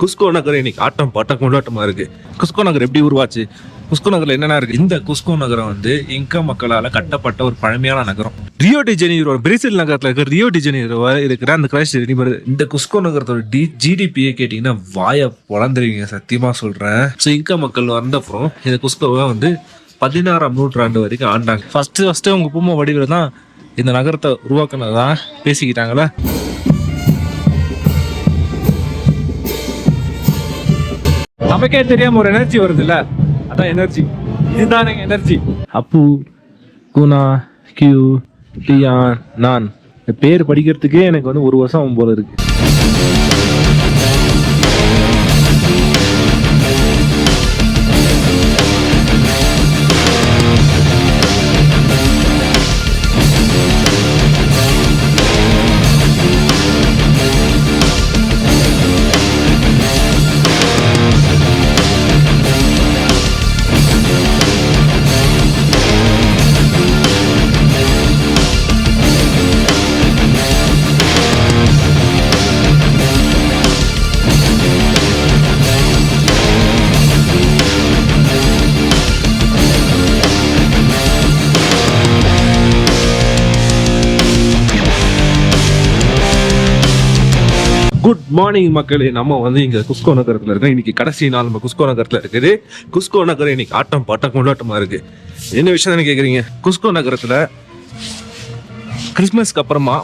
Cusco நகர் இன்னைக்கு ஆட்டம் bottom கொண்டாட்டமா இருக்கு. Cusco நகர் எப்படி உருவாச்சு? குஸ்கோ நகரில் என்னென்ன இருக்குது இந்த குஸ்கோ நகரம் வந்து இங்கா மக்களால் கட்டப்பட்ட ஒரு பழமையான நகரம். ரியோ டி பிரேசில் நகரத்தில் இருக்கிற ரியோ டிஜெனியரோ இருக்கிற அந்த கிரைஸ் ரினிபர் இந்த குஸ்கோ நகரத்தோட டி ஜிடிபியை கேட்டிங்கன்னா வாயை வளர்ந்துருவீங்க சத்தியமாக சொல்கிறேன் ஸோ இங்கா மக்கள் வந்தப்புறம் இந்த குஸ்கோவை வந்து பதினாறாம் நூற்றாண்டு வரைக்கும் ஆண்டாங்க. ஃபஸ்ட்டு ஃபஸ்ட்டு அவங்க பூமோ வடிவில் தான் இந்த நகரத்தை உருவாக்குனதான் பேசிக்கிட்டாங்களே. நமக்கே தெரியாம ஒரு எனர்ஜி வருது இல்ல அதான் எனர்ஜி இதுதானே எனர்ஜி அப்பு குணா கியூ டியான் நான். இந்த பேர் படிக்கிறதுக்கே எனக்கு வந்து ஒரு வருஷம் போல இருக்கு. குட் மார்னிங் மக்களே நம்ம வந்து இங்க குஸ்கோ நகரத்துல இருக்கோம். இன்னைக்கு கடைசி நாள் நம்ம குஸ்கோ நகரத்துல இருக்குது. குஸ்கோ நகரம் இன்னைக்கு ஆட்டம் பாட்டம் கொண்டாட்டமா இருக்கு. என்ன விஷயம் தானே கேக்குறீங்க? குஸ்கோ நகரத்துல கிறிஸ்மஸ்க்கு அப்புறமா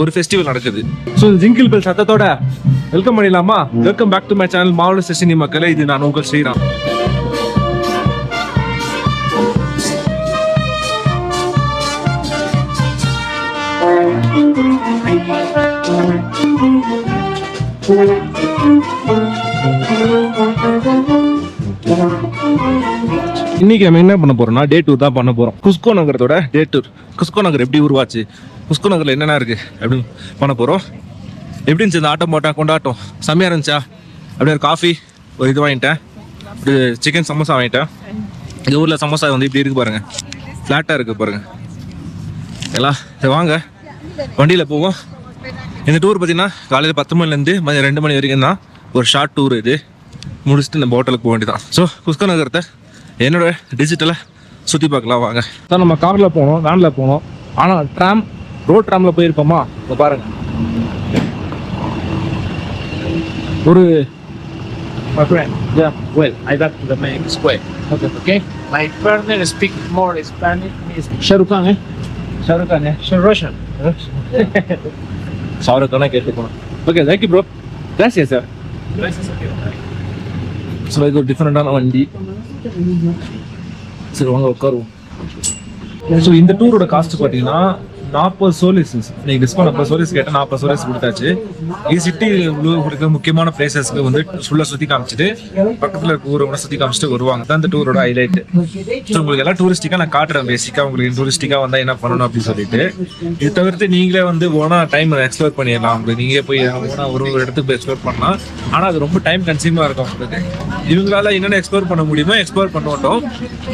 ஒரு ஃபெஸ்டிவல் நடக்குது. ஸோ ஜிங்கிள் பெல் சத்தத்தோட வெல்கம் பண்ணிடலாமா? Welcome back to my channel மாவட்ட செஷனி மக்களே. இது நான் உங்கள் ஸ்ரீராம். இன்னைக்கு நம்ம என்ன பண்ண போறோம்னா டே டூர் தான் பண்ண போறோம். குஸ்கோ நகரத்தோட டே டூர் குஸ்கோ நகர் எப்படி உருவாச்சு? குஸ்கோ நகரில் என்னென்ன இருக்கு? அப்படின்னு பண்ண போறோம். எப்படி இருந்துச்சு இந்த ஆட்டம் போட்டா கொண்டாட்டம்? செம்மையா இருந்துச்சா? அப்படியே ஒரு காஃபி ஒரு இது வாங்கிட்டேன். ஒரு சிக்கன் சமோசா வாங்கிட்டேன். இந்த ஊர்ல சமோசா வந்து இப்படி இருக்கு பாருங்க. ஃப்ளாட்டா இருக்கு பாருங்க. எல்லாம் சரி வாங்க. வண்டியில போவோம். இந்த டூர் பார்த்தீங்கன்னா காலையில் பத்து மணிலேருந்து மதியம் ரெண்டு மணி வரைக்கும் தான் ஒரு ஷார்ட் டூர் இது. முடிச்சுட்டு இந்த ஹோட்டலுக்கு போக வேண்டியதான் ஸோ குஸ்கோ நகரத்தை என்னோட டிஜிட்டலாக சுற்றி பார்க்கலாம் வாங்க. தான் நம்ம காரில் போனோம் வேனில் போனோம். ஆனால் ட்ராம் ரோட் ட்ராமில் போயிருப்போமா? இப்போ பாருங்க. ஒரு My friend, yeah, well, I got to the main square. Okay Okay? My partner speak more Spanish. Is ஷாருக்காங்க ஷாருக்காங்க She's Russian. ஷாருக்கான கேட்டுக்கணும் ஓகே தேங்க்யூ ப்ரோ கிராசியா சார் ஸோ இது ஒரு டிஃப்ரெண்டான வண்டி. சரி வாங்க உட்காருவோம். ஸோ இந்த டூரோட காஸ்ட் பார்த்தீங்கன்னா நாற்பது சோலிஸ் நீங்கள் டிஸ்கவுண்ட் நாற்பது சோலிஸ் கேட்டால் நாற்பது சோலிஸ் கொடுத்தாச்சு. இது சிட்டி கொடுக்க முக்கியமான பிளேசஸ்க்கு வந்து ஃபுல்லாக சுற்றி காமிச்சிட்டு பக்கத்தில் இருக்க ஊரை கூட சுற்றி காமிச்சிட்டு வருவாங்க. தான் இந்த டூரோட ஹைலைட் ஸோ உங்களுக்கு எல்லாம் டூரிஸ்டிக்காக நான் காட்டுறேன். பேசிக்காக உங்களுக்கு டூரிஸ்டிக்காக வந்தால் என்ன பண்ணணும் அப்படின்னு சொல்லிட்டு. இது தவிர்த்து நீங்களே வந்து ஓனா டைம் எக்ஸ்ப்ளோர் பண்ணிடலாம் உங்களுக்கு. நீங்களே போய் ஓனா ஒரு ஒரு இடத்துக்கு போய் எக்ஸ்ப்ளோர் பண்ணலாம். ஆனால் அது ரொம்ப டைம் கன்சியூமாக இருக்கும் உங்களுக்கு. இவங்களால என்னென்ன எக்ஸ்ப்ளோர் பண்ண முடியுமோ எக்ஸ்ப்ளோர் பண்ண மாட்டோம்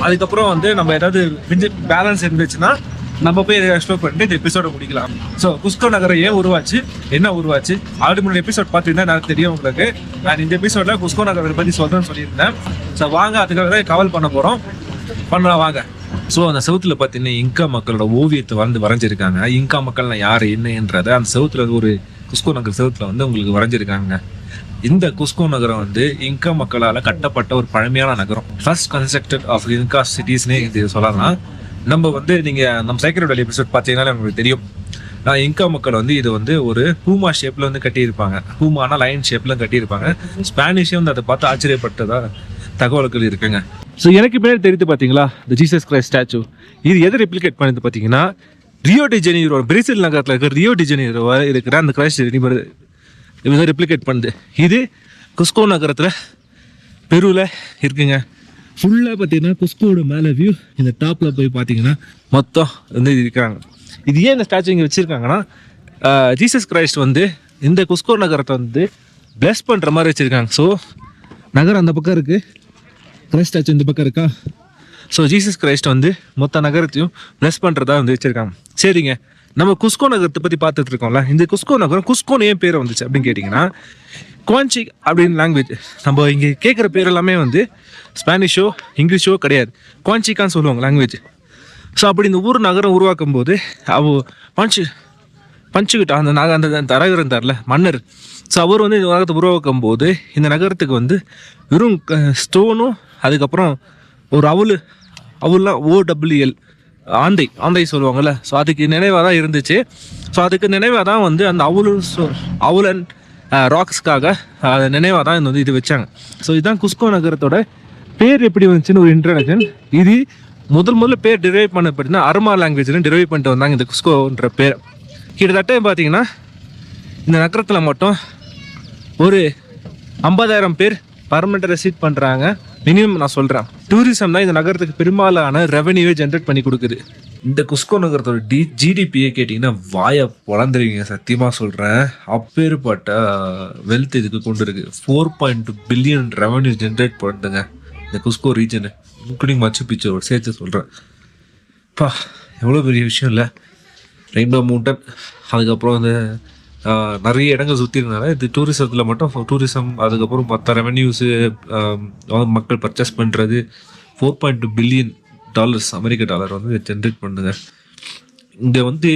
அதுக்கப்புறம் வந்து நம்ம ஏதாவது பேலன்ஸ் இருந்துச்சுன்னா நம்ம போய் எக்ஸ்ப்ளோர் பண்ணிட்டு இந்த எபிசோட முடிக்கலாம். ஸோ குஸ்கோ நகரம் ஏன் உருவாச்சு? என்ன உருவாச்சு? ஆல்ரெடி மூணு எபிசோட் பார்த்தீங்கன்னா எனக்கு தெரியும் உங்களுக்கு. நான் இந்த எபிசோட்ல குஸ்கோ நகரை பற்றி சொல்றேன்னு சொல்லியிருந்தேன். ஸோ வாங்க அதுக்காக தான் கவல் பண்ண போறோம். பண்ணலாம் வாங்க. ஸோ அந்த சவுத்தில் பார்த்தீங்கன்னா இங்கா மக்களோட ஓவியத்தை வந்து வரைஞ்சிருக்காங்க. இங்கா மக்கள்னா யார் என்னன்றத அந்த சவுத்தில் ஒரு குஸ்கோ நகர் சவுத்தில் வந்து உங்களுக்கு வரைஞ்சிருக்காங்க. இந்த குஸ்கோ நகரம் வந்து இங்கா மக்களால் கட்டப்பட்ட ஒரு பழமையான நகரம். ஃபர்ஸ்ட் கன்ஸ்ட்ரக்டட் ஆஃப் இன்கா சிட்டிஸ்னே இது சொல்லலாம். நம்ம வந்து நீங்க நம்ம சைக்கிள் எபிசோட் பார்த்தீங்கன்னா உங்களுக்கு தெரியும். நான் இங்கா மக்கள் வந்து இது வந்து ஒரு பூமா ஷேப்ல வந்து கட்டியிருப்பாங்க. பூமானா லைன் ஷேப்ல கட்டியிருப்பாங்க. ஸ்பானிஷே வந்து அதை பார்த்து ஆச்சரியப்பட்டதா தகவல்கள் இருக்குங்க. ஸோ எனக்கு பின்னாடி தெரியுது பார்த்தீங்களா? இந்த ஜீசஸ் கிரைஸ்ட் ஸ்டாச்சு இது எதை ரெப்ளிகேட் பண்ணுது பார்த்தீங்கன்னா ரியோ டிஜெனியோ பிரேசில் நகரத்தில் இருக்கிற ரியோ டிஜெனியரோ இருக்கிற அந்த கிரைஸ்ட் ரெடிமேட் இவங்க ரெப்ளிகேட் பண்ணுது. இது குஸ்கோ நகரத்தில் பெருவில் இருக்குங்க. ஃபுல்லாக பார்த்தீங்கன்னா குஸ்கோட மேலே வியூ இந்த டாப்பில் போய் பார்த்தீங்கன்னா மொத்தம் வந்து இருக்காங்க. இது ஏன் இந்த ஸ்டாச்சு இங்கே வச்சுருக்காங்கன்னா ஜீசஸ் கிரைஸ்ட் வந்து இந்த குஸ்கோ நகரத்தை வந்து பிளஸ் பண்ணுற மாதிரி வச்சுருக்காங்க. ஸோ நகரம் அந்த பக்கம் இருக்குது கிரைஸ்ட் ஸ்டாச்சு இந்த பக்கம் இருக்கா? ஸோ ஜீசஸ் கிரைஸ்ட் வந்து மொத்த நகரத்தையும் பிளஸ் பண்ணுறதா வந்து வச்சுருக்காங்க. சரிங்க. நம்ம குஸ்கோ நகரத்தை பற்றி பார்த்துட்டு இருக்கோம்ல. இந்த குஸ்கோ நகரம் குஸ்கோன்னு ஏன் பேர் வந்துச்சு அப்படின்னு கேட்டிங்கன்னா குவான்சி அப்படின்னு லாங்குவேஜ் நம்ம இங்கே கேட்குற பேர் எல்லாமே வந்து ஸ்பானிஷோ இங்கிலீஷோ கிடையாது. குவான்சிக்கான்னு சொல்லுவாங்க லாங்குவேஜ் ஸோ அப்படி இந்த ஊர் நகரம் உருவாக்கும் போது அவ பஞ்சு பஞ்சுக்கிட்ட அந்த நக அந்த தரகர் இருந்தார்ல மன்னர். ஸோ அவர் வந்து இந்த நகரத்தை உருவாக்கும் போது இந்த நகரத்துக்கு வந்து வெறும் ஸ்டோனும் அதுக்கப்புறம் ஒரு அவலு அவல்லாம் ஓடபிள்யூஎல் ஆந்தை ஆந்தை சொல்லுவாங்கல்ல. ஸோ அதுக்கு நினைவாக தான் இருந்துச்சு. ஸோ அதுக்கு நினைவாக தான் வந்து அந்த அவுலு அவுலன் ராக்ஸ்க்காக நினைவாக தான் இந்த வந்து இது வச்சாங்க. ஸோ இதுதான் குஸ்கோ நகரத்தோட பேர் எப்படி வந்துச்சுன்னு ஒரு இன்ட்ரடக்ஷன் இது முதல் முதல்ல பேர் டிரைவ் பண்ண பார்த்தீங்கன்னா அருமா லாங்குவேஜ்னு டிரைவ் பண்ணிட்டு வந்தாங்க இந்த குஸ்கோன்ற பேர். கிட்டத்தட்ட பார்த்தீங்கன்னா இந்த நகரத்தில் மட்டும் ஒரு ஐம்பதாயிரம் பேர் பர்மனெண்ட் ரெசிட் பண்ணுறாங்க மினிமம் நான் சொல்கிறேன் டூரிசம் தான் இந்த நகரத்துக்கு பெரும்பாலான ரெவன்யூவே ஜென்ரேட் பண்ணி கொடுக்குது. இந்த குஸ்கோ நகரத்தோட டி ஜிடிபியை கேட்டிங்கன்னா வாயை வளர்ந்துருவீங்க சத்தியமாக சொல்கிறேன் அப்பேற்பட்ட வெல்த் இதுக்கு கொண்டு இருக்குது four point two billion revenue generate பண்ணுதுங்க. இந்த குஸ்கோ ரீஜனு இன்க்ளூடிங் மச்சு பிச்சோட சேர்த்து சொல்கிறேன் பா எவ்வளோ பெரிய விஷயம் இல்லை. ரெயின்போ மவுண்டன் அதுக்கப்புறம் அந்த நிறைய இடங்கள் சுற்றி இருந்தனால இது டூரிசத்தில் மட்டும் டூரிசம் அதுக்கப்புறம் மற்ற ரெவன்யூஸு மக்கள் பர்ச்சேஸ் பண்ணுறது four point two billion dollars அமெரிக்க டாலர் வந்து ஜென்ரேட் பண்ணுங்க. இங்கே வந்து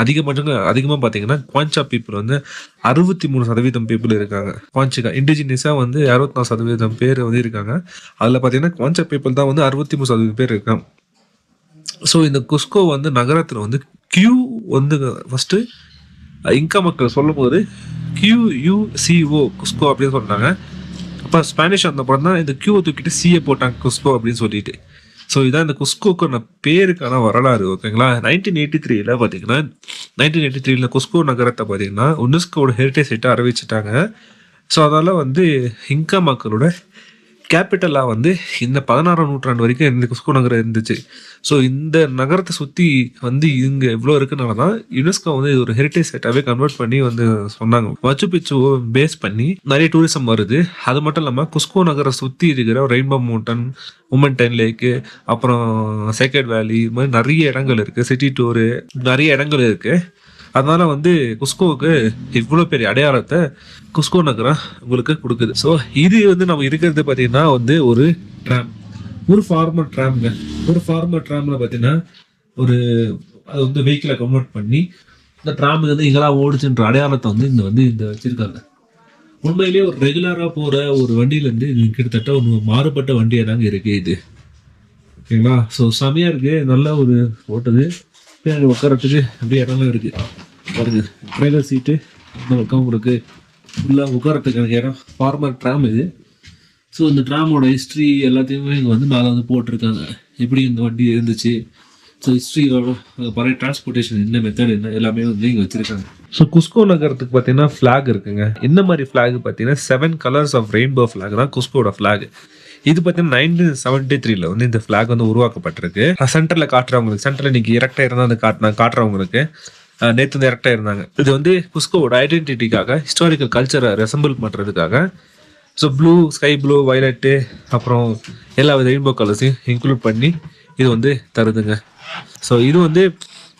அதிகபட்சங்க அதிகமாக பார்த்தீங்கன்னா குவான்சா பீப்புள் வந்து அறுபத்தி மூணு சதவீதம் பீப்புள் இருக்காங்க. குவான்சிகா இண்டிஜினியஸாக வந்து அறுபத்தி நாலு சதவீதம் பேர் வந்து இருக்காங்க. அதில் பார்த்தீங்கன்னா குவான்சா பீப்புள் தான் வந்து அறுபத்தி மூணு சதவீதம் பேர் இருக்காங்க. ஸோ இந்த குஸ்கோ வந்து நகரத்தில் வந்து கியூ வந்து ஃபஸ்ட்டு இங்கா மக்கள் சொல்லும்போது கியூ யூசிஓ குஸ்கோ அப்படின்னு சொன்னாங்க அப்போ ஸ்பானிஷ் வந்த படம் தான் இந்த கியூவை தூக்கிட்டு சிஏ போட்டாங்க குஸ்கோ அப்படின்னு சொல்லிட்டு. ஸோ இதான் இந்த குஸ்கோக்கான பேருக்கான வரலாறு ஓகேங்களா? நைன்டீன் எயிட்டி த்ரீல பார்த்தீங்கன்னா நைன்டீன் எயிட்டி த்ரீல குஸ்கோ நகரத்தை பார்த்தீங்கன்னா யுனெஸ்கோட ஹெரிட்டேஜ் சைட்டை அறிவிச்சிட்டாங்க. ஸோ அதால் வந்து இங்கா மக்களோட கேபிட்டலாக வந்து இந்த பதினாறாம் நூற்றாண்டு வரைக்கும் இந்த குஸ்கோ நகரம் இருந்துச்சு. ஸோ இந்த நகரத்தை சுற்றி வந்து இங்கே இவ்வளோ இருக்கனால தான் யுனெஸ்கோ வந்து இது ஒரு ஹெரிட்டேஜ் சைட்டாகவே கன்வெர்ட் பண்ணி வந்து சொன்னாங்க. மச்சு பிச்சு பேஸ் பண்ணி நிறைய டூரிசம் வருது. அது மட்டும் இல்லாமல் குஸ்கோ நகரை சுற்றி இருக்கிற ரெயின்போ மவுண்டன் உமன்டைன் லேக்கு அப்புறம் சேக்கட் வேலி இது மாதிரி நிறைய இடங்கள் இருக்குது சிட்டி டூரு நிறைய இடங்கள் இருக்குது அதனால வந்து குஸ்கோவுக்கு இவ்வளோ பெரிய அடையாளத்தை குஸ்கோ நகரம் உங்களுக்கு கொடுக்குது. ஸோ இது வந்து நம்ம இருக்கிறது பார்த்தீங்கன்னா வந்து ஒரு ட்ராம் ஒரு ஃபார்மர் ட்ராம்ங்க ஒரு ஃபார்மர் ட்ராமில் பார்த்தீங்கன்னா ஒரு அது வந்து வெஹிக்கிளை கன்வெர்ட் பண்ணி இந்த ட்ராம் வந்து இங்கெல்லாம் ஓடுச்சுன்ற அடையாளத்தை வந்து இந்த வந்து இந்த வச்சுருக்காங்க. உண்மையிலேயே ஒரு ரெகுலராக போகிற ஒரு வண்டியிலேருந்து இது கிட்டத்தட்ட ஒரு மாறுபட்ட வண்டியாக தாங்க இருக்குது இது. ஓகேங்களா? ஸோ செமையாக இருக்குது நல்ல ஒரு ஓட்டுது. பின்னாடி உட்காரத்துக்கு அப்படியே இடம்லாம் இருக்குது பாருங்க டிரைவர் சீட்டு இந்த பக்கம் உங்களுக்கு ஃபுல்லாக உட்காரத்துக்கான இடம். ஃபார்மர் ட்ராம் இது. ஸோ இந்த ட்ராமோட ஹிஸ்ட்ரி எல்லாத்தையுமே இங்கே வந்து மேலே வந்து போட்டிருக்காங்க. எப்படி இந்த வண்டி இருந்துச்சு? ஸோ ஹிஸ்ட்ரியோட பழைய டிரான்ஸ்போர்ட்டேஷன் என்ன மெத்தட் என்ன எல்லாமே வந்து இங்கே வச்சுருக்காங்க. ஸோ குஸ்கோ நகரத்துக்கு பார்த்தீங்கன்னா ஃப்ளாக் இருக்குங்க. என்ன மாதிரி ஃப்ளாக் பார்த்தீங்கன்னா seven colours of rainbow flag தான் குஸ்கோட ஃப்ளாக் இது பார்த்தீங்கன்னா நைன்டீன் செவன்டி த்ரீல வந்து இந்த ஃப்ளாக் வந்து உருவாக்கப்பட்டிருக்கு. சென்டரில் காட்டுறவங்களுக்கு சென்டரில் இன்னைக்கு இறக்டாக இருந்தால் அந்த காட்டினா காட்டுறவங்களுக்கு நேற்று வந்து இறக்டாக இருந்தாங்க. இது வந்து குஸ்கோவோட ஐடென்டிட்டிக்காக ஹிஸ்டாரிக்கல் கல்ச்சரை ரெசம்பிள் பண்ணுறதுக்காக so blue sky blue violet அப்புறம் எல்லா வித ரெயின்போ கலர்ஸையும் இன்க்ளூட் பண்ணி இது வந்து தருதுங்க. ஸோ இது வந்து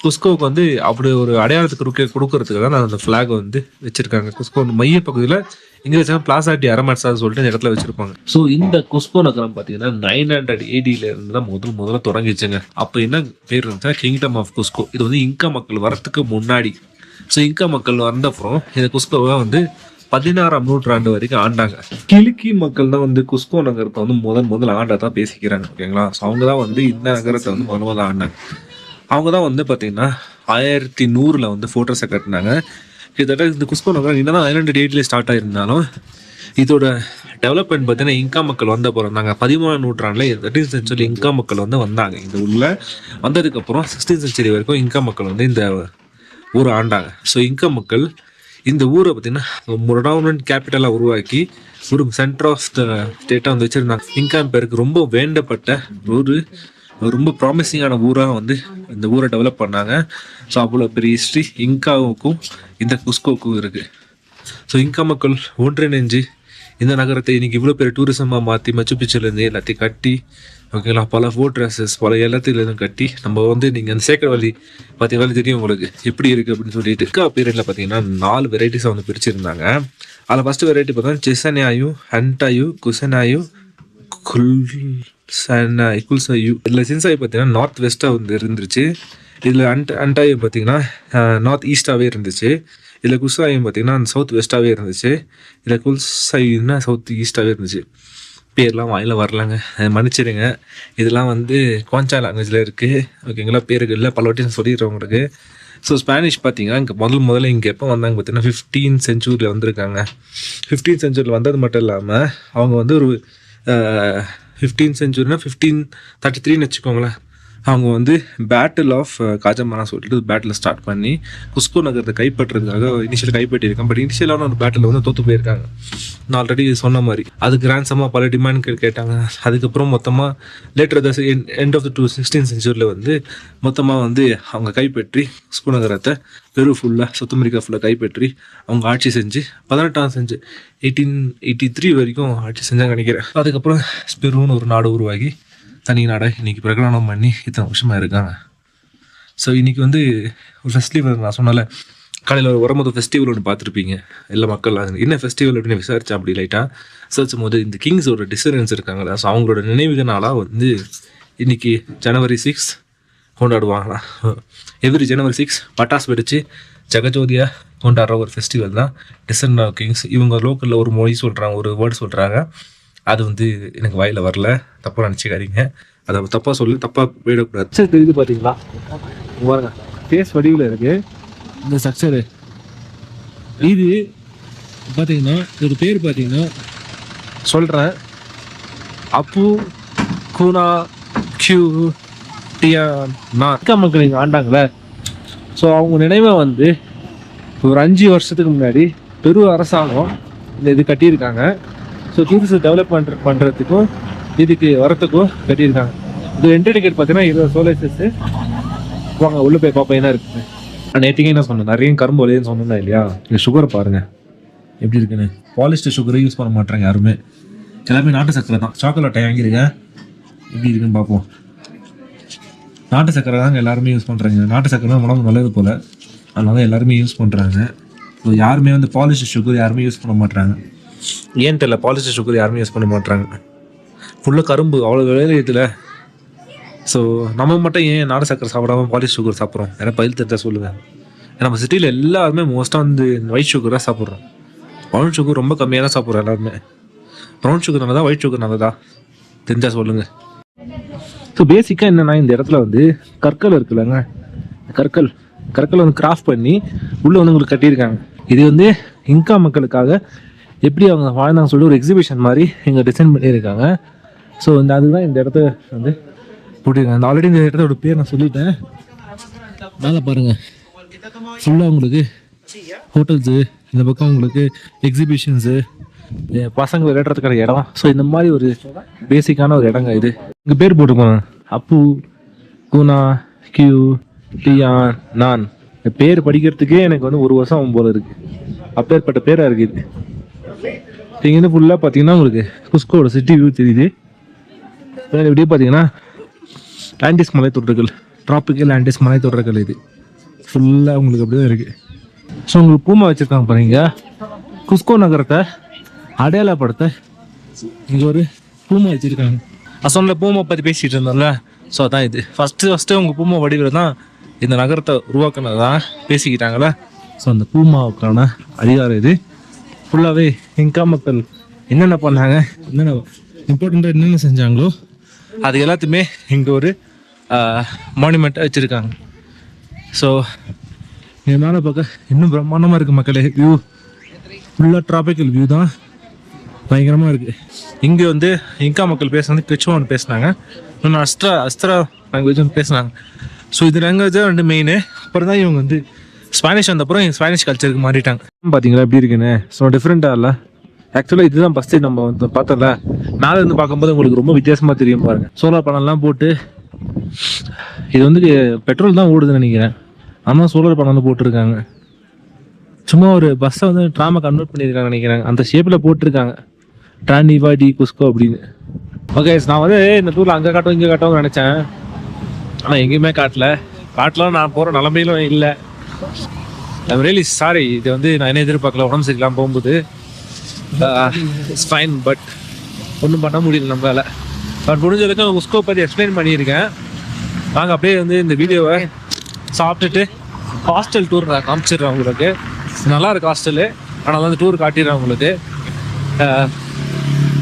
குஸ்கோவுக்கு வந்து அப்படி ஒரு அடையாளத்துக்கு ருக்கே கொடுக்கறதுக்காக தான் அந்த ஃப்ளாக் வந்து வச்சிருக்காங்க. குஸ்கோ மைய பகுதியில் இங்கே வச்சாங்க பிளாசாட்டி அரமட்ஸா சொல்லிட்டு இந்த இடத்துல வச்சிருப்பாங்க. ஸோ இந்த குஸ்கோ நகரம் பார்த்தீங்கன்னா நைன் ஹண்ட்ரட் ஏடியில இருந்து தான் முதல் முதல்ல தொடங்கிச்சுங்க. அப்போ என்ன பேர் இருந்துச்சுன்னா கிங்டம் ஆஃப் குஸ்கோ இது வந்து இங்கா மக்கள் வரத்துக்கு முன்னாடி. ஸோ இங்கா மக்கள் வந்தப்புறம் இந்த குஸ்கோவை வந்து பதினாறாம் நூற்றாண்டு வரைக்கும் ஆண்டாங்க. கிளிக்கி மக்கள் தான் வந்து குஸ்கோ நகரத்தை வந்து முதல் முதல் ஆண்டா பேசிக்கிறாங்க ஓகேங்களா ஸோ அவங்க தான் வந்து இந்த நகரத்தை வந்து முதல் முதல் ஆண்டாங்க. அவங்க தான் வந்து பார்த்தீங்கன்னா ஆயிரத்தி நூறில் வந்து ஃபோட்டோஸை கட்டினாங்க. கிட்டத்தட்ட இந்த குஸ்கோ நகரம் என்ன தான் ஹண்ட்ரட் டேட்லேயே ஸ்டார்ட் ஆகிருந்தாலும் இதோட டெவலப்மெண்ட் பார்த்தீங்கன்னா இங்கா மக்கள் வந்த பிறந்தாங்க பதிமூணாம் நூற்றாண்டில் தேர்ட்டீன் சென்ச்சுரி இங்கா மக்கள் வந்து வந்தாங்க. இந்த ஊரில் வந்ததுக்கப்புறம் சிக்ஸ்டீன் சென்ச்சுரி வரைக்கும் இங்கா மக்கள் வந்து இந்த ஊரை ஆண்டாங்க. ஸோ இங்கா மக்கள் இந்த ஊரை பார்த்தீங்கன்னா முரடாவுனன் கேபிட்டலாக உருவாக்கி ஒரு சென்டர் ஆஃப் த ஸ்டேட்டாக வந்து வச்சுருந்தாங்க. இங்கா பேருக்கு ரொம்ப வேண்டப்பட்ட ஒரு ரொம்ப ப்ராமிசிங்கான ஊராக வந்து இந்த ஊரை டெவலப் பண்ணாங்க. ஸோ அவ்வளோ பெரிய ஹிஸ்ட்ரி இங்காவுக்கும் இந்த குஸ்கோக்கும் இருக்குது ஸோ இங்கா மக்கள் ஒன்றிணைஞ்சு இந்த நகரத்தை இன்னைக்கு இவ்வளோ பெரிய டூரிசமாக மாற்றி மச்சு பிச்சுலேருந்து எல்லாத்தையும் கட்டி ஓகேங்களா பல ஃபோர்ட்ரஸஸ் பல எல்லாத்தையும் கட்டி நம்ம வந்து நீங்கள் அந்த சேக்கர வழி பார்த்தீங்கன்னா தெரியும் உங்களுக்கு. எப்படி இருக்குது அப்படின்னு சொல்லிட்டு. இருக்கா பீரியடில் பார்த்தீங்கன்னா நாலு வெரைட்டிஸாக வந்து பிரிச்சிருந்தாங்க. அதில் ஃபஸ்ட்டு வெரைட்டி பார்த்தோன்னா செசனாயும் ஹண்டாயும் குசனாயும் குல் குசனாயு குல்சனாய் யூ இதில் சின்சாய் பார்த்தீங்கன்னா நார்த் வெஸ்ட்டாக வந்து uh, இருந்துச்சு இதில் அண்ட் அண்டாயம் பார்த்தீங்கன்னா நார்த் ஈஸ்டாகவே இருந்துச்சு. இதில் குசாயும் பார்த்தீங்கன்னா சவுத் வெஸ்ட்டாகவே இருந்துச்சு. இதில் குல்சைன்னா சவுத் ஈஸ்ட்டாகவே இருந்துச்சு. பேர்லாம் வாயில் வரலாங்க. மன்னிச்சிடுங்க. இதெல்லாம் வந்து கோஞ்சா லாங்குவேஜில் இருக்குது ஓகேங்களா? பேருகளில் பல வாட்டி சொல்லிடுறவங்களுக்கு. ஸோ ஸ்பானிஷ் பார்த்தீங்கன்னா இங்கே முதல் முதல்ல இங்கே எப்போ வந்தாங்க பார்த்தீங்கன்னா ஃபிஃப்டீன் செஞ்சுரியில் வந்திருக்காங்க. ஃபிஃப்டீன் செஞ்சுரியில் வந்தது மட்டும் இல்லாமல் அவங்க வந்து ஒரு uh, ஃபிஃப்டீன் செஞ்சுரினா ஃபிஃப்டீன் தேர்ட்டி த்ரீன்னு வச்சுக்கோங்களேன். அவங்க வந்து பேட்டில் ஆஃப் காஜமானா சொல்லிட்டு பேட்டில் ஸ்டார்ட் பண்ணி குஸ்கோ நகரத்தை கைப்பற்றுறதுக்காக இனிஷியல் கைப்பற்றியிருக்காங்க. பட் இனிஷியலான ஒரு பேட்டில் வந்து தோற்று போயிருக்காங்க. நான் ஆல்ரெடி சொன்ன மாதிரி. அதுக்கு ரேன்சமாக பல டிமாண்ட் கேட்டாங்க. அதுக்கப்புறம் மொத்தமாக later the end of the two sixteen செஞ்சுரியில் வந்து மொத்தமாக வந்து அவங்க கைப்பற்றி குஸ்கோ நகரத்தை பெரு ஃபுல்லாக சுத்தமரிக்கா ஃபுல்லாக கைப்பற்றி அவங்க ஆட்சி செஞ்சு பதினெட்டாம் செஞ்சு எயிட்டீன் எயிட்டி த்ரீ வரைக்கும் ஆட்சி செஞ்சாங்க நினைக்கிறேன். அதுக்கப்புறம் பெருன்னு ஒரு நாடு உருவாகி தனி நாடை இன்னைக்கு பிரகடனம் பண்ணி இத்தனை வருஷமா இருக்காங்க. ஸோ இன்றைக்கி வந்து ஒரு ஃபெஸ்டிவல் நான் சொன்னால காலையில் ஒரு வரும்போது ஃபெஸ்டிவல் ஒன்று பார்த்துருப்பீங்க. எல்லா மக்கள் என்ன ஃபெஸ்டிவல் அப்படின்னு விசாரிச்சேன் அப்படி லைட்டாக விசாரிச்சும் போது இந்த கிங்ஸோட டிசரன்ஸ் இருக்காங்களா ஸோ அவங்களோட நினைவுக நாளாக வந்து இன்றைக்கி ஜனவரி சிக்ஸ் கொண்டாடுவாங்களாம் எவ்ரி ஜனவரி சிக்ஸ் பட்டாசு வெடித்து ஜெகஜோதியாக கொண்டாடுற ஒரு ஃபெஸ்டிவல் தான் டிசன் கிங்ஸ் இவங்க லோக்கலில் ஒரு மொழி சொல்கிறாங்க ஒரு வேர்டு சொல்கிறாங்க அது வந்து எனக்கு வாயில் வரல. தப்பாக நினச்சிக்காதீங்க. அதை தப்பாக சொல்லி தப்பாக போயிடக்கூடாது சார் தெரியுது பார்த்தீங்களா பாருங்க ஃபேஸ் வடிவில் இருக்கு. இந்த ஸ்ட்ரக்சரு இது பார்த்தீங்கன்னா இது பேர் பார்த்தீங்கன்னா சொல்கிறேன் அப்பு கூனா கியூ டியா மக்கள் இங்கே ஆண்டாங்களே ஸோ அவங்க நினைவை வந்து ஒரு அஞ்சு வருஷத்துக்கு முன்னாடி பெரு அரசாங்கம் இந்த இது கட்டியிருக்காங்க. ஸோ டூரிஸ்ட் டெவலப் பண்ணுற பண்ணுறதுக்கும் இதுக்கு வரத்துக்கும் கட்டியிருக்காங்க. இது என்ட்ரி டிக்கெட் பார்த்தீங்கன்னா இருபது சோலைசஸ் வாங்க உள்ளே போய் பார்ப்போம் என்ன இருக்குது. நேற்றுக்கே என்ன சொன்னேன் நிறைய கரும்பு வலையுன்னு சொன்னேன் இல்லையா? இந்த சுகரை பாருங்கள் எப்படி இருக்குன்னு. பாலிஸ்டர் சுகரை யூஸ் பண்ண மாட்டாங்க யாருமே. எல்லாமே நாட்டு சக்கரை தான். சாக்லேட்டை வாங்கியிருக்கேன் எப்படி இருக்குன்னு பார்ப்போம் நாட்டு சக்கரை தாங்க எல்லாருமே யூஸ் பண்ணுறாங்க நாட்டு சக்கரை தான் உடம்பு நல்லது போல். அதனால தான் எல்லாருமே யூஸ் பண்ணுறாங்க ஸோ யாருமே வந்து பாலிஸ்டர் சுகர் யாருமே யூஸ் பண்ண மாட்டாங்க ஏன் தெரியல பாலிஸ்டர் சுகர் யாருமே யூஸ் பண்ண மாட்டாங்க ஃபுல்லாக கரும்பு அவ்வளோ விளையில ஸோ நம்ம மட்டும் ஏன் நாடு சக்கரை சாப்பிடாம பாலிஷ் சுகர் சாப்பிட்றோம்? ஏன்னா பயில் தெரிஞ்சால் சொல்லுவேன் நம்ம சிட்டியில் எல்லாருமே மோஸ்ட்டாக வந்து ஒயிட் சுகராக சாப்பிட்றோம். ப்ரௌன் சுகர் ரொம்ப கம்மியாக தான் சாப்பிட்றோம் எல்லாருமே. ப்ரௌன் சுகர் நல்லதா ஒயிட் சுகர் நல்லதா? தெரிஞ்சால் சொல்லுங்கள் ஸோ பேசிக்காக என்னென்னா இந்த இடத்துல வந்து கற்கள் இருக்குல்லங்க. கற்கள். கற்களை வந்து கிராஃப்ட் பண்ணி உள்ளே வந்து உங்களுக்கு கட்டியிருக்காங்க. இது வந்து இன்கா மக்களுக்காக எப்படி அவங்க வாழ்ந்தாங்க சொல்லி ஒரு எக்ஸிபிஷன் மாதிரி இங்கே டிசைன் பண்ணியிருக்காங்க. ஸோ இந்த அதுதான் இந்த இடத்த வந்து போட்டிருக்காங்க. ஆல்ரெடி இந்த இடத்தோட பேர் நான் சொல்லிட்டேன். மேலே பாருங்கள் ஃபுல்லாக உங்களுக்கு ஹோட்டல்ஸு இந்த பக்கம் உங்களுக்கு எக்ஸிபிஷன்ஸு பசங்க விளையாடுறதுக்கான இடம் ஸோ இந்த மாதிரி ஒரு பேசிக்கான ஒரு இடங்க இது. இங்கே பேர் போட்டுக்கோங்க அப்பு குணா கியூ டியான் நான். இந்த பேர் படிக்கிறதுக்கே எனக்கு வந்து ஒரு வருஷம் ஆகும் போல இருக்கு. அப்பேற்பட்ட பேராக இருக்குது இங்கேருந்து ஃபுல்லாக பார்த்தீங்கன்னா உங்களுக்கு குஸ்கோட சிட்டி வியூ தெரியுது. இப்படியே பார்த்தீங்கன்னா ஆண்டிஸ் மலைத்தொடர்கள் டிராபிக்கல் ஆண்டிஸ் மலைத்தொடர்கள் இது. ஃபுல்லாக உங்களுக்கு அப்படியே இருக்குது ஸோ உங்களுக்கு பூமா வச்சுருக்காங்க பாருங்க. குஸ்கோ நகரத்தை அடையாளப்படுத்த இங்கே ஒரு பூமா வச்சுருக்காங்க. நான் சொன்ன பூமா பற்றி பேசிகிட்டு இருந்தோம்ல. ஸோ அதான் இது. ஃபஸ்ட்டு ஃபஸ்ட்டு உங்கள் பூமா வடிவில் தான் இந்த நகரத்தை உருவாக்குனதான் பேசிக்கிட்டாங்களே ஸோ அந்த பூமாவுக்கான அதிகாரம் இது. ஃபுல்லாகவே இன்கா மக்கள் என்னென்ன பண்ணாங்க? என்னென்ன இம்பார்ட்டண்ட்டாக என்னென்ன செஞ்சாங்களோ அது எல்லாத்தையுமே இங்கே ஒரு மானுமெண்ட்டாக வச்சுருக்காங்க. ஸோ என் மேலே பார்க்க இன்னும் பிரம்மாண்டமாக இருக்குது மக்களே வியூ ஃபுல்லாக ட்ராபிக்கல் வியூ தான். பயங்கரமாக இருக்குது இங்கே வந்து இங்கா மக்கள் பேசுனது கிச்சுவான் பேசுனாங்க. இன்னொன்று அஸ்ட்ரா அஸ்ட்ரா லாங்குவேஜ் வந்து பேசுனாங்க. ஸோ இது லாங்குவேஜ் தான் ரெண்டு மெயின் அப்புறம் தான் இவங்க வந்து ஸ்பானிஷ் வந்தப்புறம் ஸ்பானிஷ் கல்ச்சருக்கு மாறிட்டாங்க. பார்த்தீங்களா எப்படி இருக்குன்னு. ஸோ டிஃப்ரெண்ட்டாக இல்லை? ஆக்சுவலாக இதுதான் ஃபஸ்ட்டு நம்ம வந்து பார்த்தோம்ல? மேலே இருந்து பார்க்கும்போது உங்களுக்கு ரொம்ப வித்தியாசமாக தெரியும் பாருங்க. சோலார் பேனல்லாம் போட்டு இது வந்து பெட்ரோல் தான் ஓடுதுன்னு நினைக்கிறேன். ஆனால் சோலார் பேனல் போட்டிருக்காங்க. சும்மா ஒரு பஸ்ஸை வந்து ட்ராமா கன்வெர்ட் பண்ணியிருக்காங்க நினைக்கிறேன். அந்த ஷேப்பில் போட்டிருக்காங்க. ட்ராண்டிவா டி குஸ்கோ அப்படின்னு. ஓகே நான் வந்து இந்த டூரில் அங்கே காட்டும் இங்கே காட்டும் நினச்சேன். ஆனால் எங்கேயுமே காட்டல. காட்டலாம் நான் போகிற நிலமையிலும் இல்லை. ஐம் ரியலி சாரி இது வந்து நான் என்ன எதிர்பார்க்கல. உடம்பு சரியில்லாம போகும்போது இட்ஸ் ஃபைன் பட் ஒன்றும் பண்ண முடியல நம்மளால. பட் முடிஞ்ச வரைக்கும் உஸ்கோ பற்றி எக்ஸ்பிளைன் பண்ணியிருக்கேன். நாங்கள் அப்படியே வந்து இந்த வீடியோவை சாப்பிட்டுட்டு ஹாஸ்டல் டூர் நான் காமிச்சிடுறேன் உங்களுக்கு. நல்லா இருக்கு ஹாஸ்டலு ஆனால் வந்து டூர் காட்டிடுறேன் உங்களுக்கு.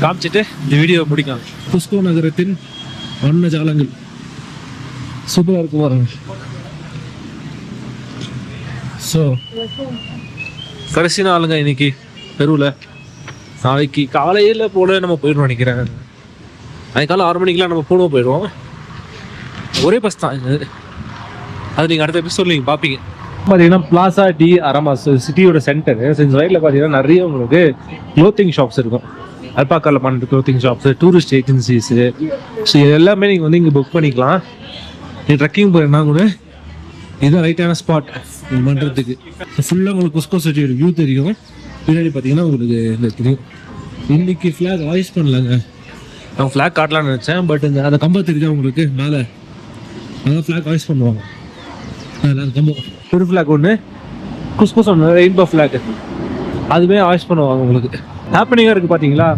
காமிச்சிட்டு இந்த வீடியோ முடிக்கலாம். குஸ்கோ நகரத்தின் வண்ண ஜாலங்கள். சூப்பராக இருக்கு பாருங்க. ஸோ கடைசி நாளுங்க இன்னைக்கு பெருவில் நாளைக்கு காலையில் போல நம்ம போயிடும் நினைக்கிறேன். நாளைக்கு காலை ஆறு மணிக்கெலாம் நம்ம பூனை போயிடுவோம். ஒரே பஸ் தான் இது. அது நீங்கள் அடுத்த எபிசோட் நீங்கள் பார்ப்பீங்க பார்த்தீங்கன்னா பிளாசா டி அரமா சிட்டியோட சென்டர் ரைட்டில் பார்த்தீங்கன்னா நிறைய உங்களுக்கு க்ளோத்திங் ஷாப்ஸ் இருக்கும். அல்பாக்காவில் பண்ணுற clothing shops tourist agencies so இது எல்லாமே நீங்கள் வந்து இங்கே புக் பண்ணிக்கலாம். நீ ட்ரெக்கிங் போகிறேன்னா கூட இதுதான் ரைட்டான ஸ்பாட் இது பண்ணுறதுக்கு ஃபுல்லாக உங்களுக்கு குஸ்கோ சிட்டியோட வியூ தெரியும். பின்னாடி பார்த்தீங்கன்னா உங்களுக்கு இந்த தெரியும். இன்னைக்கு ஃப்ளாக் வாய்ஸ் பண்ணலங்க. நான் ஃப்ளாக் காட்டலாம்னு நினச்சேன் பட் இந்த அந்த கம்பம் தெரியுதா உங்களுக்கு மேலே அதான் ஃப்ளாக் வாய்ஸ் பண்ணுவாங்க. அதில் அந்த கம்பம் ஒரு ஃப்ளாக் ஒன்று குஸ்குஸ் ஒன்று ரெயின்போ ஃப்ளாக் அதுவே வாய்ஸ் பண்ணுவாங்க உங்களுக்கு. ஹாப்பனிங்காக இருக்குது பார்த்தீங்களா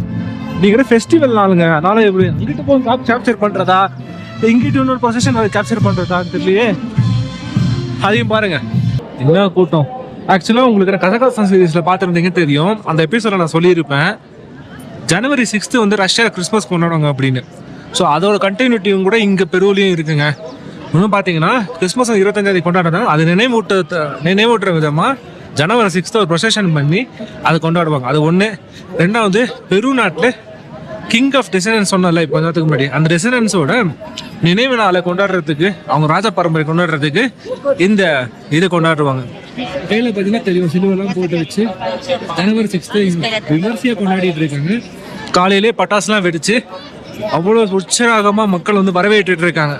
நீங்கள் ஃபெஸ்டிவல் நாளுங்க. அதனால எப்படி இங்கிட்டு போய் கேப்சர் பண்ணுறதா இங்கிட்டு இன்னொரு பொசிஷன் அதை கேப்சர் பண்ணுறதான்னு தெரியலையே. அதையும் பாருங்க. என்ன கூட்டம்? ஆக்சுவலாக உங்களுக்கு கசகசம் சீரீஸில் பார்த்துருந்தீங்க தெரியும். அந்த எபிசோட நான் சொல்லியிருப்பேன். ஜனவரி சிக்ஸ்த்து வந்து ரஷ்யா கிறிஸ்மஸ் கொண்டாடுவாங்க அப்படின்னு. ஸோ அதோட கண்டினியூட்டியும் கூட இங்கே பெருவிலையும் இருக்குங்க. இன்னும் பார்த்தீங்கன்னா கிறிஸ்மஸ் இருபத்தஞ்சாவது கொண்டாடுறாங்க அது நினைவூட்ட நினைவூட்டுற விதமாக ஜனவரி சிக்ஸ்த்து ஒரு ப்ரொசஷன் பண்ணி அதை கொண்டாடுவாங்க. அது ஒன்று ரெண்டாவது பெரு நாட்டில் கிங் ஆஃப் டெசிடன்ஸ் சொன்னல இப்போ கொஞ்சத்துக்கு முன்னாடி. அந்த டெசிடன்ஸோட நினைவு நாளை கொண்டாடுறதுக்கு அவங்க ராஜ பரம்பரை கொண்டாடுறதுக்கு இந்த இதை கொண்டாடுவாங்க. கையில் பார்த்தீங்கன்னா தெரியும் சிலுவெல்லாம் போட்டு வச்சு ஜனவரி சிக்ஸ்த்து விமர்சையாக கொண்டாடிட்டு இருக்காங்க. காலையிலே பட்டாசுலாம் வெடிச்சு அவ்வளோ உற்சாகமாக மக்கள் வந்து வரவேற்றுட்டு இருக்காங்க.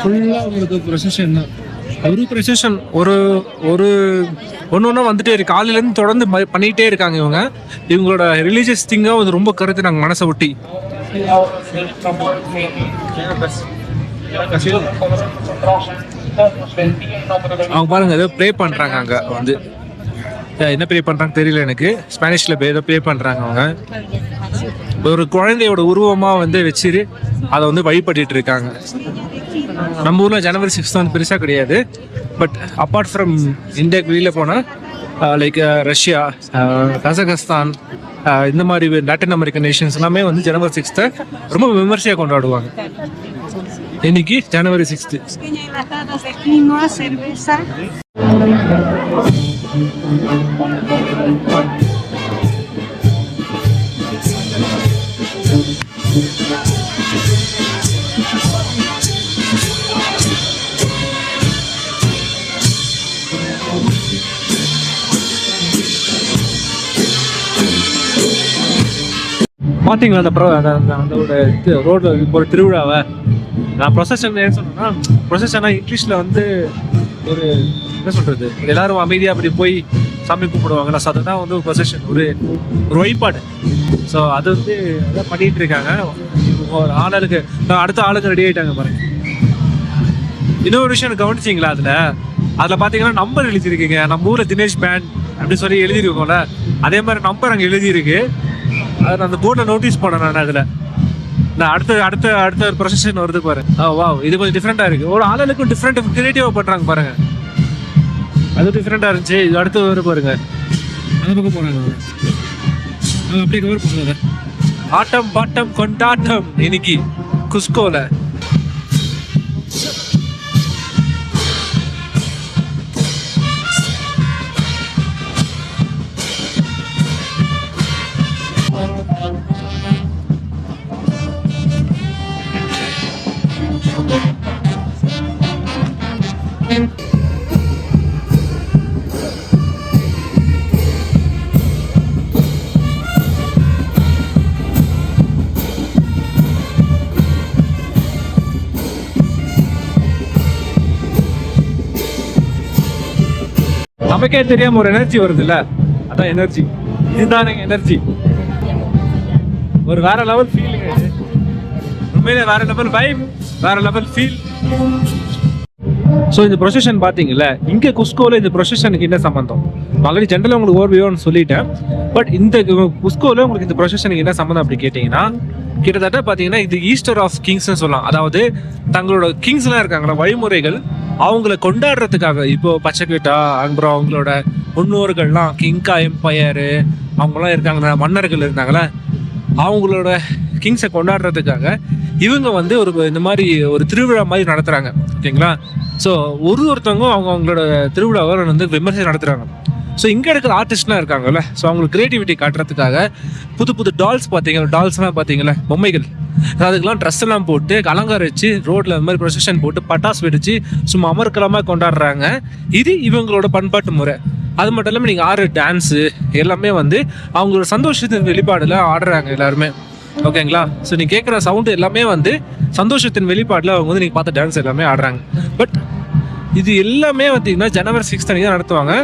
ஃபுல்லாக உங்களுக்கு ப்ரொசஷன் தான். ஒரு ப்ரொசஷன் ஒரு ஒரு ஒன்று ஒன்றா வந்துட்டே இருக்கு. காலையிலேருந்து தொடர்ந்து ம- பண்ணிகிட்டே இருக்காங்க இவங்க. இவங்களோட ரிலீஜியஸ் திங்காக வந்து ரொம்ப கருத்து நாங்கள் மனசை ஒட்டி. அவங்க பாருங்க ஏதோ ப்ளே பண்ணுறாங்க அங்கே வந்து. என்ன ப்ளே பண்ணுறாங்க தெரியல எனக்கு. ஸ்பானிஷில் ஏதோ ப்ளே பண்ணுறாங்க அவங்க. ஒரு குழந்தையோட உருவமாக வந்து வச்சிரு அதை வந்து வழிபட்டு இருக்காங்க. நம்ம ஊரில் ஜனவரி சிக்ஸ்த் வந்து பெருசாக கிடையாது. பட் அப்பார்ட் ஃப்ரம் இந்தியாவுக்கு வெளியில் போனால் லைக் ரஷ்யா கசகஸ்தான் இந்த மாதிரி லாட்டின் அமெரிக்கன் நேஷன்ஸ் எல்லாமே வந்து ஜனவரி சிக்ஸ்த்தை ரொம்ப விமர்சையாக கொண்டாடுவாங்க. இன்னைக்கு ஜனவரி சிக்ஸ்த்து பார்த்தீங்களா அந்த ப்ரோ அந்த அந்த- ஒரு இது ரோட்டில் இப்போ ஒரு திருவிழாவை? நான் ப்ரொசஷன் ஏன் சொன்னேன்னா ப்ரொசஷனா இங்கிலீஷில் வந்து ஒரு என்ன சொல்கிறது எல்லாரும் அமைதியாக அப்படி போய் சாமி கும்பிடுவாங்க ஸோ அதுதான் வந்து ப்ரொசஷன் ஒரு ஒரு வழிபாடு. ஸோ அது வந்து அதான் பண்ணிட்டு இருக்காங்க. ஒரு ஆளுக்கு நான் அடுத்த ஆளுக்கு ரெடி ஆயிட்டாங்க பாருங்க. இன்னொரு விஷயம் கவனிச்சிங்களா அதில்? அதில் பார்த்தீங்கன்னா நம்பர் எழுதியிருக்கீங்க. நம்ம ஊரில் தினேஷ் பேண்ட் அப்படின்னு சொல்லி எழுதியிருக்கோம்ல. அதே மாதிரி நம்பர் அங்கே எழுதியிருக்கு. அதை நான் அந்த போர்டில் நோட்டீஸ் பண்ணேன் நான் அதில். நான் அடுத்த அடுத்த அடுத்த ஒரு ப்ரொசஷன் வருது பாரு. ஆ வா இது கொஞ்சம் டிஃப்ரெண்ட்டாக இருக்குது ஒரு ஆளுக்கும் டிஃப்ரெண்ட் கிரியேட்டிவாக பண்ணுறாங்க பாருங்க. அது டிஃப்ரெண்ட்டாக இருந்துச்சு. இது அடுத்து வரும் பாருங்க. அது பக்கம் போகிறாங்க அப்படியே கவர் பண்ணுறாங்க. ஆட்டம் பாட்டம் கொண்டாட்டம். இன்னைக்கு குஸ்கோவில் நமக்கே தெரியாம ஒரு எனர்ஜி வருதுல்ல? அதான் எனர்ஜி இதுதானே எனர்ஜி ஒரு வேற லெவல் ஃபீலிங் உண்மையிலே வேற லெவல் வைப் வேற லெவல் ஃபீல் ஸோ இந்த ப்ரொசஷன் பார்த்தீங்கல்ல இங்கே குஸ்கோவில் இந்த ப்ரொசஷனுக்கு என்ன சம்மந்தம் ஆல்ரெடி ஜென்ரலாக உங்களுக்கு ஓர்வியோன்னு சொல்லிட்டேன். பட் இந்த குஸ்கோவில் உங்களுக்கு இந்த ப்ரொசஷனுக்கு என்ன சம்மந்தம் அப்படி கேட்டிங்கன்னா கிட்டத்தட்ட பார்த்தீங்கன்னா இது ஈஸ்டர் ஆஃப் கிங்ஸ்னு சொல்லலாம். அதாவது தங்களோட கிங்ஸ்லாம் இருக்காங்களா? வழிமுறைகள் அவங்கள கொண்டாடுறதுக்காக. இப்போ பச்சைக்கிட்டா அப்புறம் அவங்களோட முன்னோர்கள்லாம் கிங்கா எம்பையரு அவங்களாம் இருக்காங்க மன்னர்கள் இருந்தாங்களே? அவங்களோட கிங்ஸை கொண்டாடுறதுக்காக இவங்க வந்து ஒரு இந்த மாதிரி ஒரு திருவிழா மாதிரி நடத்துகிறாங்க ஓகேங்களா? ஸோ ஒரு ஒருத்தவங்க அவங்க அவங்களோட திருவிழாவை வந்து விமர்சனம் நடத்துகிறாங்க ஸோ இங்கே இருக்கிற ஆர்டிஸ்ட்லாம் இருக்காங்கல்ல. ஸோ அவங்களுக்கு கிரியேட்டிவிட்டி காட்டுறதுக்காக புது புது டால்ஸ் பார்த்தீங்களா டால்ஸ்லாம் பார்த்தீங்களா பொம்மைகள். அதுக்கெல்லாம் ட்ரெஸ் எல்லாம் போட்டு அலங்காரம் வச்சு ரோட்டில் இந்த மாதிரி ப்ரொசஷன் போட்டு பட்டாசு வெடிச்சு சும்மா அமர்க்கலமாக கொண்டாடுறாங்க. இது இவங்களோட பண்பாட்டு முறை. அது மட்டும் இல்லாமல் நீங்கள் ஆடுற டான்ஸு எல்லாமே வந்து அவங்களோட சந்தோஷத்தின் வெளிப்பாடில் ஆடுறாங்க எல்லாருமே. ஓகேங்களா ஸோ நீ கேட்குற சவுண்டு எல்லாமே வந்து சந்தோஷத்தின் வெளிப்பாடில் அவங்க வந்து நீங்கள் பார்த்த டான்ஸ் எல்லாமே ஆடுறாங்க. பட் இது எல்லாமே பார்த்தீங்கன்னா ஜனவரி சிக்ஸ்த் அன்னைக்கு தான் நடத்துவாங்க.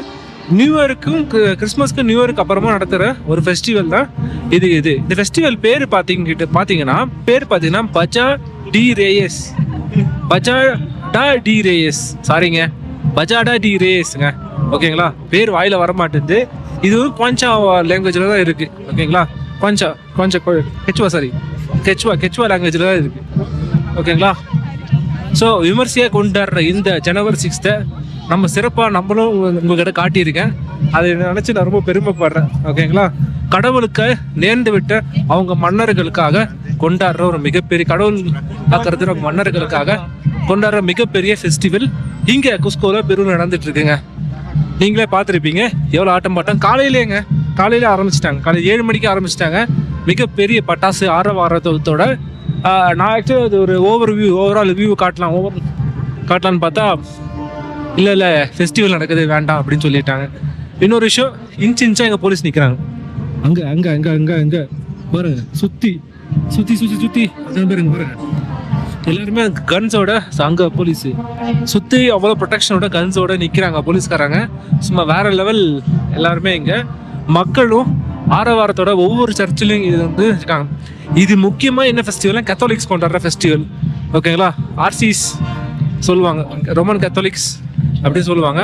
நியூ இயருக்கும் கி- கிறிஸ்மஸ்க்கு நியூ இயருக்கு அப்புறமா நடத்துகிற ஒரு ஃபெஸ்டிவல் தான் இது இது. இந்த ஃபெஸ்டிவல் பேர் பார்த்தீங்கிட்டு பார்த்தீங்கன்னா பேர் பார்த்தீங்கன்னா பஜா டி ரேயஸ் பஜா டா டி ரேயஸ் சாரிங்க பஜாடா டி ரேயஸ்ங்க ஓகேங்களா பேர் வாயில் வர மாட்டேங்குது இது குவாஞ்சா லாங்குவேஜில் தான் இருக்குது ஓகேங்களா குவாஞ்சா கொஞ்சம் கெச்சுவா சாரி கெச்சுவா கெச்சுவா லாங்குவேஜில் தான் இருக்குது ஓகேங்களா ஸோ விமர்சையாக கொண்டாடுற இந்த ஜனவரி சிக்ஸ்த்தை நம்ம சிறப்பாக நம்மளும் உங்ககிட்ட காட்டியிருக்கேன். அதை நினச்சி நான் ரொம்ப பெருமைப்படுறேன். ஓகேங்களா? கடவுளுக்கு நேர்ந்து விட்ட அவங்க மன்னர்களுக்காக கொண்டாடுற ஒரு மிகப்பெரிய கடவுள் பார்க்கறது மன்னர்களுக்காக கொண்டாடுற மிகப்பெரிய ஃபெஸ்டிவல் இங்கே குஸ்கோவில் பெரும் நடந்துட்டு இருக்குங்க நீங்களே பார்த்துருப்பீங்க. எவ்வளோ ஆட்டம் பாட்டம் காலையிலேங்க. காலையில ஆரம்பிச்சிட்டாங்க. காலையில் ஏழு மணிக்கு ஆரம்பிச்சிட்டாங்க. மிகப்பெரிய பட்டாசு ஆரவாரத்தோட நான் ஆக்சுவலி அது ஒரு ஓவர் வியூ ஓவரால் வியூ காட்டலாம். ஓவர் காட்டலான்னு பார்த்தா இல்லை இல்லை ஃபெஸ்டிவல் நடக்குது வேண்டாம் அப்படின்னு சொல்லிட்டாங்க. இன்னொரு விஷயம் இன்ச் இன்ச்சா எங்கள் போலீஸ் நிற்கிறாங்க அங்கே அங்கே அங்கே அங்கே அங்கே. பாருங்க சுற்றி சுற்றி சுற்றி சுற்றி அதான் பாருங்க பாருங்க. எல்லாருமே கன்ஸோட அங்கே போலீஸு சுற்றி அவ்வளோ ப்ரொடெக்ஷனோட கன்ஸோட நிற்கிறாங்க போலீஸ்காரங்க. சும்மா வேற லெவல் எல்லாருமே இங்கே. மக்களும் ஆரவாரத்தோட ஒவ்வொரு சர்ச்சிலையும் இது வந்து இருக்காங்க. இது முக்கியமாக என்ன ஃபெஸ்டிவல்னா கத்தோலிக்ஸ் கொண்டாடுற ஃபெஸ்டிவல் ஓகேங்களா ஆர்சிஸ் சொல்லுவாங்க. ரோமன் கத்தோலிக்ஸ் அப்படி சொல்லுவாங்க.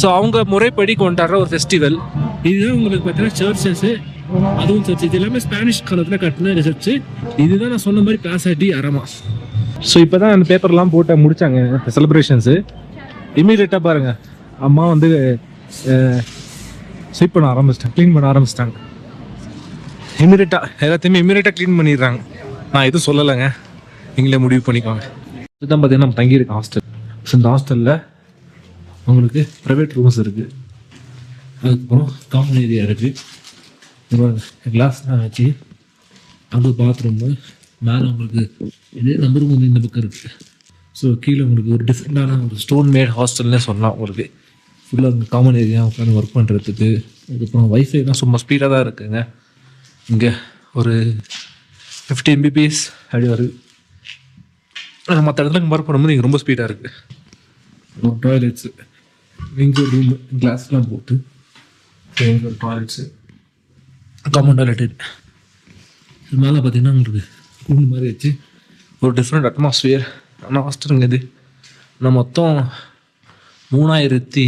ஸோ அவங்க முறைப்படி கொண்டாடுற ஒரு ஃபெஸ்டிவல் இதுதான் உங்களுக்கு பார்த்தீங்கன்னா சர்ச்சஸ் அதுவும் சர்ச் இது எல்லாமே ஸ்பானிஷ் காலத்தில் கட்டின சர்ச்சு இதுதான் நான் சொன்ன மாதிரி பிளாசாட்டி அரமா ஸோ இப்போ தான் அந்த பேப்பர்லாம் போட்டு முடிச்சாங்க செலிப்ரேஷன்ஸு இமீடியட்டாக பாருங்க. அம்மா வந்து ஸ்வீப் பண்ண ஆரம்பிச்சிட்டாங்க க்ளீன் பண்ண ஆரம்பிச்சிட்டாங்க. இமீடியட்டாக எல்லாத்தையுமே இமீடியட்டாக க்ளீன் பண்ணிடுறாங்க. நான் எதுவும் சொல்லலைங்க. நீங்களே முடிவு பண்ணிக்கோங்க. இதுதான் பார்த்தீங்கன்னா நம்ம தங்கியிருக்கோம் ஹாஸ்டல் ஸோ இந்த ஹாஸ்டலில் உங்களுக்கு ப்ரைவேட் ரூம்ஸ் இருக்குது அதுக்கப்புறம் காமன் ஏரியா இருக்குது கிளாஸ் வச்சு அது பாத்ரூமு மேலே உங்களுக்கு இதே நம்பர் வந்து இந்த பக்கம் இருக்குது ஸோ கீழே உங்களுக்கு ஒரு டிஃப்ரெண்டான ஒரு ஸ்டோன் மேட் ஹாஸ்டல்னே சொல்லலாம் உங்களுக்கு. ஃபுல்லாக காமன் ஏரியா உட்காந்து ஒர்க் பண்ணுறதுக்கு அதுக்கப்புறம் வைஃபைலாம் சும்மா ஸ்பீடாக தான் இருக்குங்க. இங்கே ஒரு ஃபிஃப்டி எம்பிபிஎஸ் அப்படி வருது மற்ற இடத்துல கம்பேர் பண்ணும்போது இங்கே ரொம்ப ஸ்பீடாக இருக்குது டாய்லெட்ஸு ஒரு ரூம் கிளாஸ்லாம் போட்டு ஒரு டாய்லெட்ஸு காமன் டாய்லெட் இது. மேலே பார்த்தீங்கன்னா உங்களுக்கு கூண்டு மாதிரி வச்சு ஒரு டிஃப்ரெண்ட் அட்மாஸ்பியர் ஆனால் ஹாஸ்டலுங்க இது. நான் மொத்தம் மூணாயிரத்தி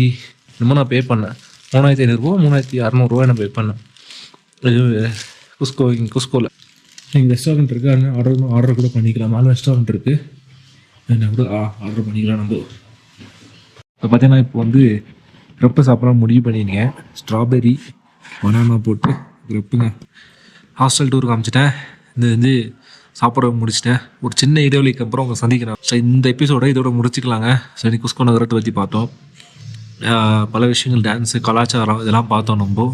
என்னமோ நான் பே பண்ணேன். மூணாயிரத்தி ஐநூறுரூவா மூணாயிரத்தி அறநூறுவா நான் பே பண்ணேன். இது குஸ்கோ இங்கே குஸ்கோவில் இங்கே ரெஸ்டாரண்ட் இருக்குது ஆனால் ஆர்டர் ஆர்டர் கூட பண்ணிக்கலாம். நாலு ரெஸ்டாரண்ட் இருக்குது என்ன கூட ஆர்டர் பண்ணிக்கலாம் நம்ம. இப்போ பார்த்தீங்கன்னா இப்போ வந்து க்ரெப்பு சாப்பிட்லாம் முடிவு பண்ணியிருக்கேன் ஸ்ட்ராபெரி பனானா போட்டு க்ரெப்புங்க ஹாஸ்டல் டூர் காமிச்சிட்டேன். இது வந்து சாப்பிட முடிச்சிட்டேன். ஒரு சின்ன இடைவெளிக்கு அப்புறம் உங்களை சந்திக்கிறேன். ஸோ இந்த எபிசோட இதோட முடிச்சுக்கலாங்க. ஸோ இன்னைக்கு குஸ்கோ நகரத்தை பற்றி பார்த்தோம். பல விஷயங்கள் டான்ஸு கலாச்சாரம் இதெல்லாம் பார்த்தோம் நம்ம.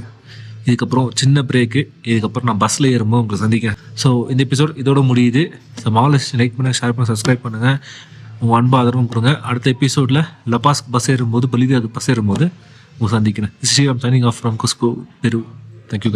இதுக்கப்புறம் சின்ன பிரேக்கு இதுக்கப்புறம் நான் பஸ்ஸில் ஏறும்போது உங்களை சந்திக்கிறேன். ஸோ இந்த எபிசோட் இதோட முடியுது. ஸோ மாலிஸ் லைக் பண்ணுங்கள் ஷேர் பண்ண சப்ஸ்கிரைப் பண்ணுங்கள் உங்கள் அன்பு ஆதரவும் கொடுங்க. அடுத்த எபிசோடில் லபாஸ்க் பஸ் ஏறும்போது பலிதாக்கு பஸ் ஏறும்போது உங்களை சந்திக்கிறேன். Sriram signing off from Cusco Peru thank you